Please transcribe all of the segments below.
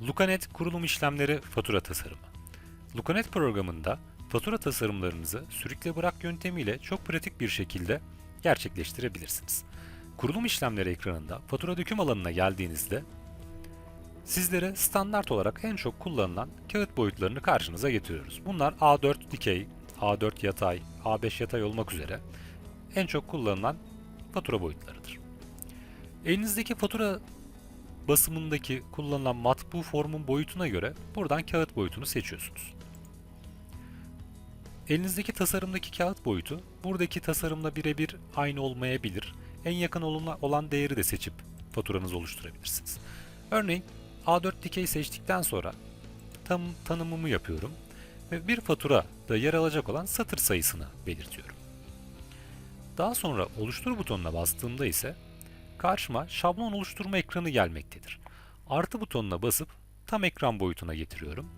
Lucanet kurulum işlemleri fatura tasarımı. Lucanet programında fatura tasarımlarınızı sürükle bırak yöntemiyle çok pratik bir şekilde gerçekleştirebilirsiniz. Kurulum işlemleri ekranında fatura döküm alanına geldiğinizde sizlere standart olarak en çok kullanılan kağıt boyutlarını karşınıza getiriyoruz. Bunlar A4 dikey, A4 yatay, A5 yatay olmak üzere en çok kullanılan fatura boyutlarıdır. Elinizdeki fatura basımındaki kullanılan matbu formun boyutuna göre buradan kağıt boyutunu seçiyorsunuz. Elinizdeki tasarımdaki kağıt boyutu buradaki tasarımla birebir aynı olmayabilir. En yakın olan değeri de seçip faturanızı oluşturabilirsiniz. Örneğin A4 dikey seçtikten sonra tam tanımımı yapıyorum ve bir faturada yer alacak olan satır sayısını belirtiyorum. Daha sonra oluştur butonuna bastığımda ise karşıma şablon oluşturma ekranı gelmektedir. Artı butonuna basıp tam ekran boyutuna getiriyorum.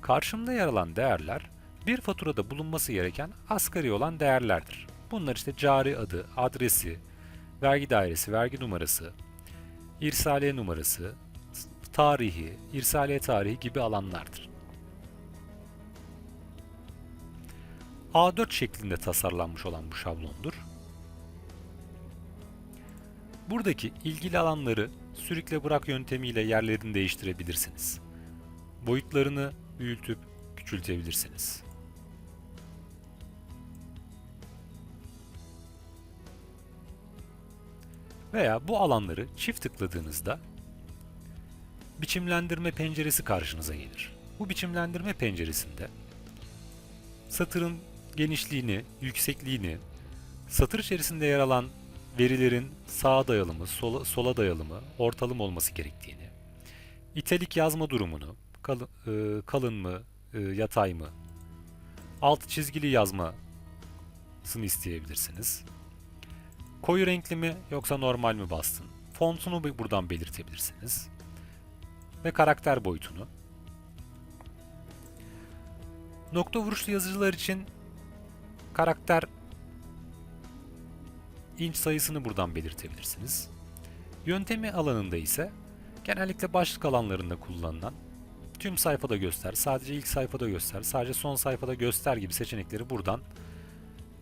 Karşımda yer alan değerler bir faturada bulunması gereken asgari olan değerlerdir. Bunlar işte cari adı, adresi, vergi dairesi, vergi numarası, irsaliye numarası, tarihi, irsaliye tarihi gibi alanlardır. A4 şeklinde tasarlanmış olan bu şablondur. Buradaki ilgili alanları sürükle bırak yöntemiyle yerlerini değiştirebilirsiniz. Boyutlarını büyütüp küçültebilirsiniz. Veya bu alanları çift tıkladığınızda biçimlendirme penceresi karşınıza gelir. Bu biçimlendirme penceresinde satırın genişliğini, yüksekliğini, satır içerisinde yer alan verilerin sağa dayalı mı, sola, sola dayalı mı, ortalım olması gerektiğini, italik yazma durumunu, kalın, e, kalın mı, e, yatay mı, alt çizgili yazmasını isteyebilirsiniz. Koyu renkli mi yoksa normal mi bastın? Fontunu bu- buradan belirtebilirsiniz. Ve karakter boyutunu. Nokta vuruşlu yazıcılar için karakter inç sayısını buradan belirtebilirsiniz. Yöntemi alanında ise genellikle başlık alanlarında kullanılan tüm sayfada göster, sadece ilk sayfada göster, sadece son sayfada göster gibi seçenekleri buradan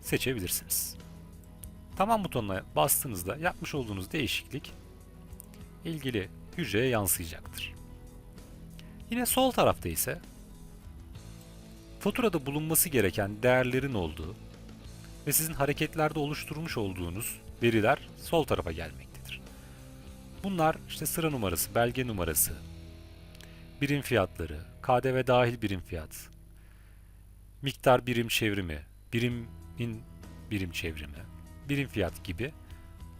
seçebilirsiniz. Tamam butonuna bastığınızda yapmış olduğunuz değişiklik ilgili hücreye yansıyacaktır. Yine sol tarafta ise faturada bulunması gereken değerlerin olduğu ve sizin hareketlerde oluşturmuş olduğunuz veriler sol tarafa gelmektedir. Bunlar işte sıra numarası, belge numarası, birim fiyatları, KDV dahil birim fiyat, miktar birim çevrimi, birimin birim çevrimi, birim fiyat gibi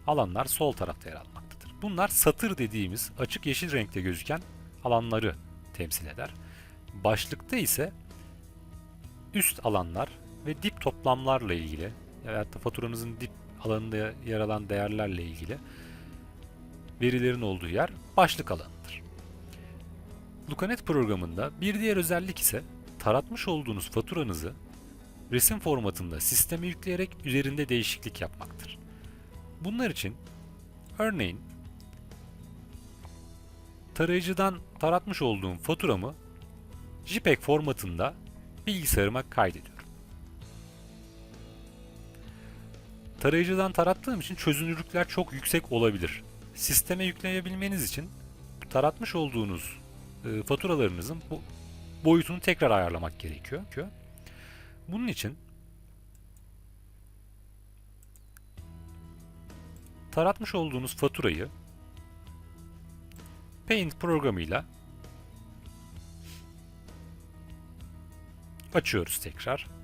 alanlar sol tarafta yer almaktadır. Bunlar satır dediğimiz açık yeşil renkte gözüken alanları temsil eder. Başlıkta ise üst alanlar ve dip toplamlarla ilgili veyahut da faturanızın dip alanında yer alan değerlerle ilgili verilerin olduğu yer başlık alanıdır. Lucanet programında bir diğer özellik ise taratmış olduğunuz faturanızı resim formatında sisteme yükleyerek üzerinde değişiklik yapmaktır. Bunlar için örneğin tarayıcıdan taratmış olduğum faturamı JPEG formatında bilgisayarıma kaydediyorum. Tarayıcıdan tarattığım için çözünürlükler çok yüksek olabilir. Sisteme yükleyebilmeniz için taratmış olduğunuz e, faturalarınızın bu boyutunu tekrar ayarlamak gerekiyor. Bunun için taratmış olduğunuz faturayı Paint programıyla açıyoruz tekrar.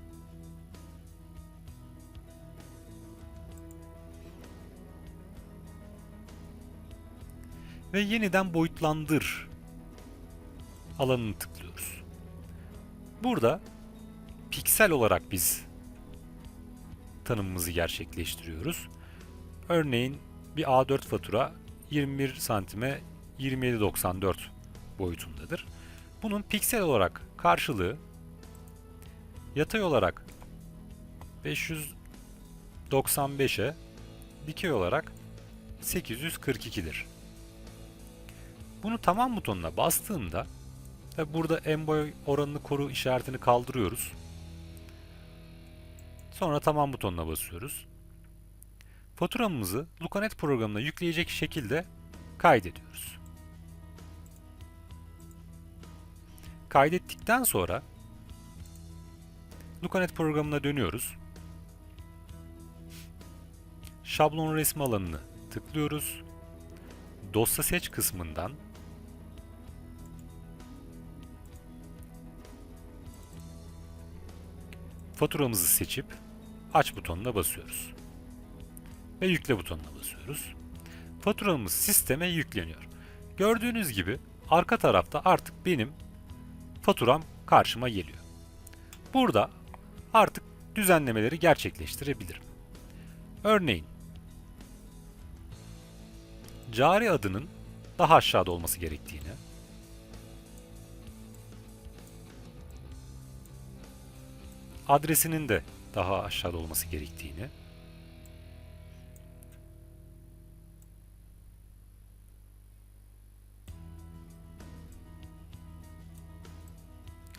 Ve yeniden boyutlandır alanını tıklıyoruz. Burada piksel olarak biz tanımımızı gerçekleştiriyoruz. Örneğin bir A4 fatura 21 santime 27.94 boyutundadır. Bunun piksel olarak karşılığı yatay olarak 595'e dikey olarak 842'dir. Bunu tamam butonuna bastığımda ve burada en boy oranını koru işaretini kaldırıyoruz. Sonra tamam butonuna basıyoruz. Faturamızı Lucanet programına yükleyecek şekilde kaydediyoruz. Kaydettikten sonra Lucanet programına dönüyoruz. Şablon resmi alanını tıklıyoruz. Dosya seç kısmından faturamızı seçip aç butonuna basıyoruz. Ve yükle butonuna basıyoruz. Faturamız sisteme yükleniyor. Gördüğünüz gibi arka tarafta artık benim faturam karşıma geliyor. Burada artık düzenlemeleri gerçekleştirebilirim. Örneğin cari adının daha aşağıda olması gerektiğini, adresinin de daha aşağıda olması gerektiğini,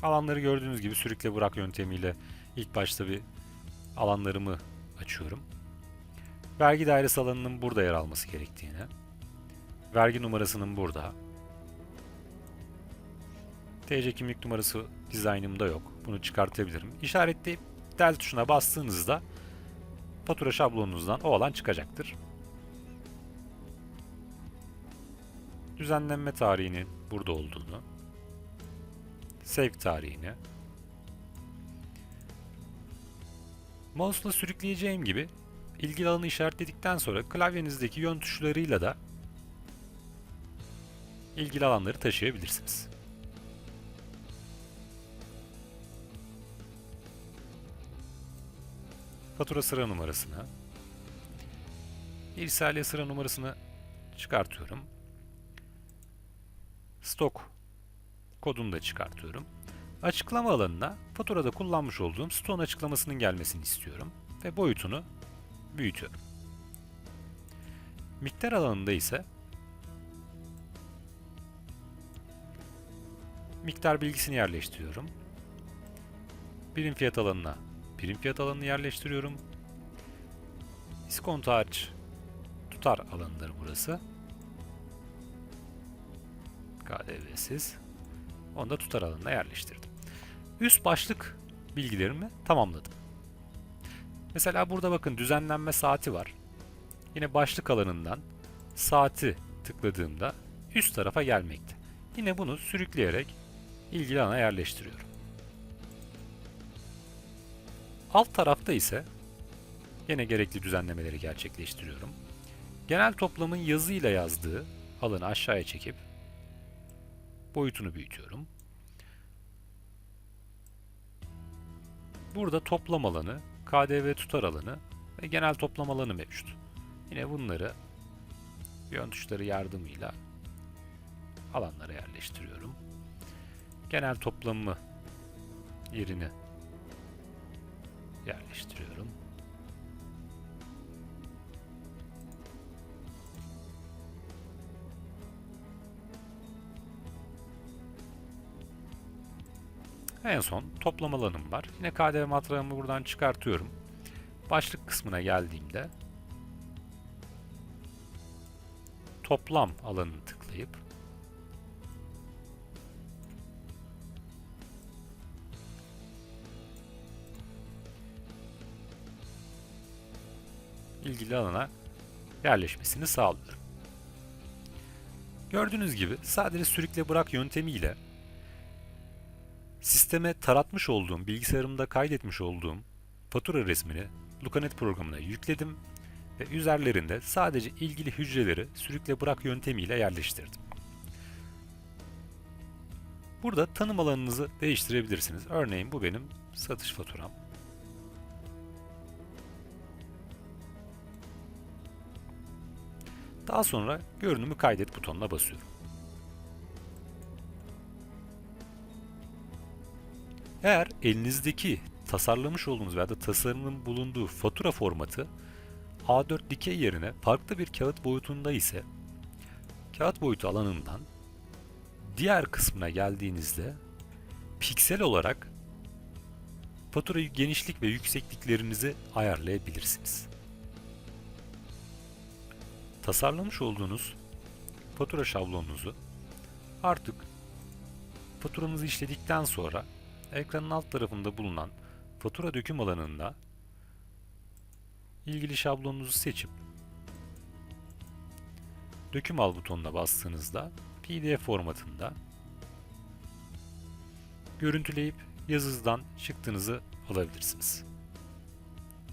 alanları gördüğünüz gibi sürükle bırak yöntemiyle ilk başta bir alanlarımı açıyorum. Vergi dairesi alanının burada yer alması gerektiğini, vergi numarasının burada, TC kimlik numarası dizaynımda yok. Bunu çıkartabilirim. İşaretleyip del tuşuna bastığınızda fatura şablonunuzdan o alan çıkacaktır. Düzenlenme tarihinin burada olduğunu, sevk tarihini, mouse'la sürükleyeceğim gibi ilgili alanı işaretledikten sonra klavyenizdeki yön tuşlarıyla da ilgili alanları taşıyabilirsiniz. Fatura sıra numarasını, irsaliye sıra numarasını çıkartıyorum. Stok kodunu da çıkartıyorum. Açıklama alanına faturada kullanmış olduğum stoğun açıklamasının gelmesini istiyorum ve boyutunu büyütüyorum. Miktar alanında ise miktar bilgisini yerleştiriyorum. Birim fiyat alanına birim fiyat alanını yerleştiriyorum. İskonto hariç tutar alanıdır burası. KDV'siz. Onu da tutar alanına yerleştirdim. Üst başlık bilgilerimi tamamladım. Mesela burada bakın düzenlenme saati var. Yine başlık alanından saati tıkladığımda üst tarafa gelmekte. Yine bunu sürükleyerek ilgili alana yerleştiriyorum. Alt tarafta ise yine gerekli düzenlemeleri gerçekleştiriyorum. Genel toplamın yazıyla yazdığı alanı aşağıya çekip boyutunu büyütüyorum. Burada toplam alanı, KDV tutar alanı ve genel toplam alanı mevcut. Yine bunları yön tuşları yardımıyla alanlara yerleştiriyorum. Genel toplamı yerini yerleştiriyorum. En son toplam alanım var. Yine KDV matrağımı buradan çıkartıyorum. Başlık kısmına geldiğimde toplam alanını tıklayıp ilgili alana yerleşmesini sağlıyorum. Gördüğünüz gibi sadece sürükle bırak yöntemiyle sisteme taratmış olduğum, bilgisayarımda kaydetmiş olduğum fatura resmini Lucanet programına yükledim ve üzerlerinde sadece ilgili hücreleri sürükle bırak yöntemiyle yerleştirdim. Burada tanım alanınızı değiştirebilirsiniz. Örneğin bu benim satış faturam. Daha sonra görünümü kaydet butonuna basıyorum. Eğer elinizdeki tasarlamış olduğunuz veya da tasarımın bulunduğu fatura formatı A4 dikey yerine farklı bir kağıt boyutunda ise kağıt boyutu alanından Diğer kısmına geldiğinizde piksel olarak fatura genişlik ve yüksekliklerinizi ayarlayabilirsiniz. Tasarlamış olduğunuz fatura şablonunuzu artık faturanızı işledikten sonra ekranın alt tarafında bulunan fatura döküm alanında ilgili şablonunuzu seçip döküm al butonuna bastığınızda PDF formatında görüntüleyip yazıdan çıktığınızı alabilirsiniz.